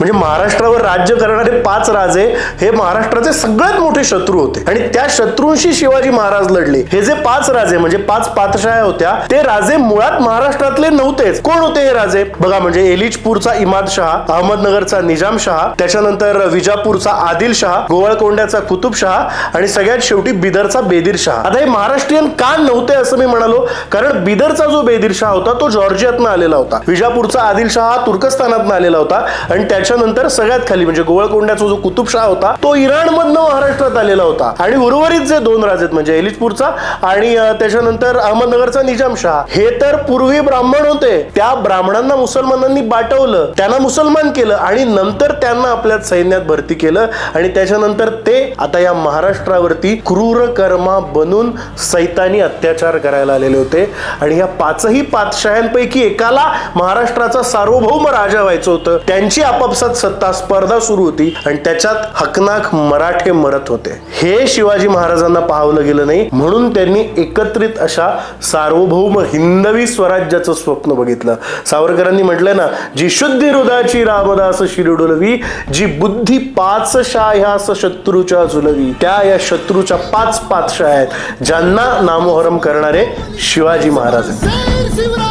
म्हणजे महाराष्ट्रावर राज्य करणारे पाच राजे हे महाराष्ट्राचे सगळ्यात मोठे शत्रू होते. आणि त्या शत्रूंशी शिवाजी महाराज लढले. हे जे पाच राजे म्हणजे पाच पातशाया होत्या ते राजे मुळात महाराष्ट्रातले नव्हतेच. कोण होते हे राजे? बघा म्हणजे एलिजपूरचा इमाद शहा अहमदनगरचा निजाम शहा त्याच्यानंतर विजापूरचा आदिल शहा गोवळकोंड्याचा कुतुब शहा आणि सगळ्यात शेवटी बिदरचा बेदीर शहा. आता हे महाराष्ट्रीयन का नव्हते असं मी म्हणालो? कारण बिदरचा जो बेदीर शहा होता तो जॉर्जियातनं आलेला होता. विजापूरचा आदिल शहा तुर्कस्तानातनं आलेला होता. आणि त्याच्यानंतर सगळ्यात खाली म्हणजे गोवळकोंड्याचा जो कुतुबशाह होता तो इराणमधनं महाराष्ट्रात आलेला होता. आणि उर्वरित जे दोन राजे आहेत म्हणजे एलिजपूरचा आणि त्याच्यानंतर अहमदनगरचा निजामशाह हे तर पूर्वी ब्राह्मण होते. त्या ब्राह्मणांना मुसलमानांनी बाटवलं त्यांना मुसलमान केलं आणि नंतर त्यांना आपल्या सैन्यात भरती केलं आणि त्याच्यानंतर ते आता या महाराष्ट्रावरती क्रूर कर्मा बनून सैतानी अत्याचार करायला आलेले होते. आणि या पाचही पातशाह्यांपैकी एकाला महाराष्ट्राचा सार्वभौम राजा व्हायचं होतं. त्यांची आपापसात सत्ता स्पर्धा सुरू होती आणि त्याच्यात हकनाक मराठे मरत होते. हे शिवाजी महाराजांना पाहावलं गेलं नाही म्हणून त्यांनी एकत्रित अशा सार्वभौम हिंदवी स्वराज्याचं स्वप्न बघितलं. सावरकरांनी म्हटलंय ना जी शुद्धी हृदयाची रामदास शिरडुलवी जी बुद्धी पाच ह्यास शत्रूच्या झुलवी त्या या शत्रूच्या पाच पाचशा आहेत ज्यांना नामोहरम करणारे शिवाजी महाराज आहेत.